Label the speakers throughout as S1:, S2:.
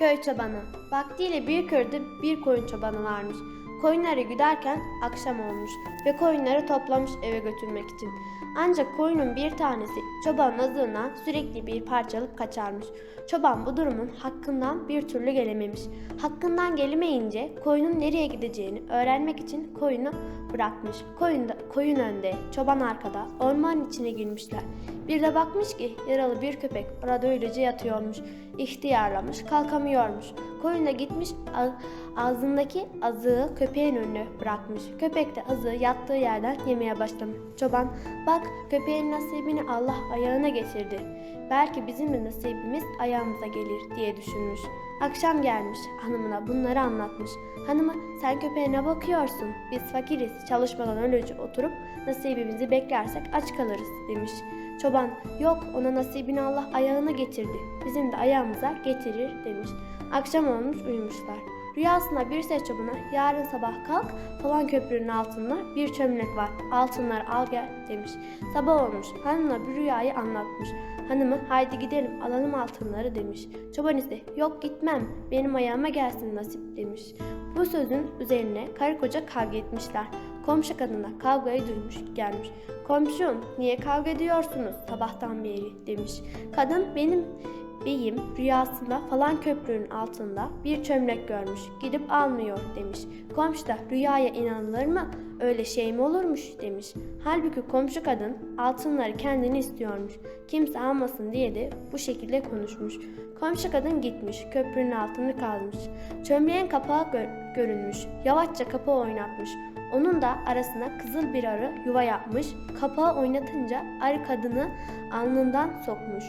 S1: Köy çobanı. Vaktiyle bir köyde bir koyun çobanı varmış. Koyunları güderken akşam olmuş ve koyunları toplamış eve götürmek için. Ancak koyunun bir tanesi çobanın azığına sürekli bir parçalık kaçarmış. Çoban bu durumun hakkından bir türlü gelememiş. Hakkından gelemeyince koyunun nereye gideceğini öğrenmek için koyunu bırakmış. Koyun, da, koyun önde, çoban arkada, ormanın içine girmişler. Bir de bakmış ki yaralı bir köpek orada öylece yatıyormuş. İhtiyarlamış, kalkamıyormuş. Koyun da gitmiş ağzındaki azığı köpeğin önüne bırakmış. Köpek de azığı yattığı yerden yemeye başlamış. Çoban bak köpeğin nasibini Allah ayağına getirdi. Belki bizim de nasibimiz ayağımıza gelir diye düşünmüş. Akşam gelmiş hanımına bunları anlatmış. Hanımı sen köpeğine bakıyorsun. Biz fakiriz çalışmadan öylece oturup nasibimizi beklersek aç kalırız demiş. Çoban yok ona nasibini Allah ayağına getirdi. Bizim de ayağımıza getirir demiş. Akşam olmuş uyumuşlar. Rüyasında bir çobana yarın sabah kalk falan köprünün altında bir çömlek var. Altınları al gel demiş. Sabah olmuş. Hanımla bir rüyayı anlatmış. Hanımı haydi gidelim alalım altınları demiş. Çoban ise yok gitmem benim ayağıma gelsin nasip demiş. Bu sözün üzerine karı koca kavga etmişler. Komşu kadın da kavgayı duymuş gelmiş. Komşum niye kavga ediyorsunuz sabahtan beri demiş. Kadın benim beyim rüyasında falan köprünün altında bir çömlek görmüş. Gidip almıyor demiş. Komşu da rüyaya inanılır mı? Öyle şey mi olurmuş demiş. Halbuki komşu kadın altınları kendini istiyormuş. Kimse almasın diye de bu şekilde konuşmuş. Komşu kadın gitmiş, köprünün altını kazmış. Çömleğin kapağı gö- görünmüş. Yavaşça kapağı oynatmış. Onun da arasına kızıl bir arı yuva yapmış. Kapağı oynatınca arı kadını alnından sokmuş.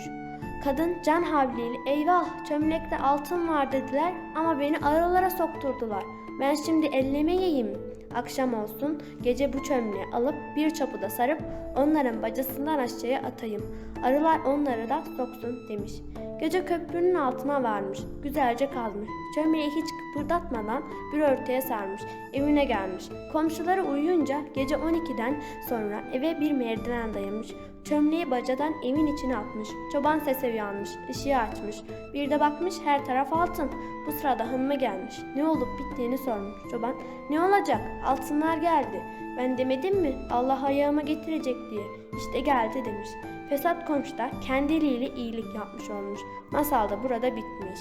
S1: Kadın can havliyle eyvah çömlekte altın var dediler ama beni arılara sokturdular. Ben şimdi elleme yiyeyim. Akşam olsun gece bu çömleği alıp bir çapıda sarıp onların bacasından aşağıya atayım. Arılar onları da soksun demiş. Gece köprünün altına varmış. Güzelce kalmış. Çömleği hiç kıpırdatmadan bir örtüye sarmış. Evine gelmiş. Komşuları uyuyunca gece 12'den sonra eve bir merdiven dayamış. Çömleği bacadan evin içine atmış. Çoban sese uyanmış. ışığı açmış. Bir de bakmış her taraf altın. Bu sırada hanıma gelmiş. Ne olup bittiğini sormuş. Çoban ne olacak? Altınlar geldi. Ben demedim mi? Allah ayağıma getirecek diye. İşte geldi demiş. Fesat komşular kendi eliyle iyilik yapmış olmuş. Masal da burada bitmiş.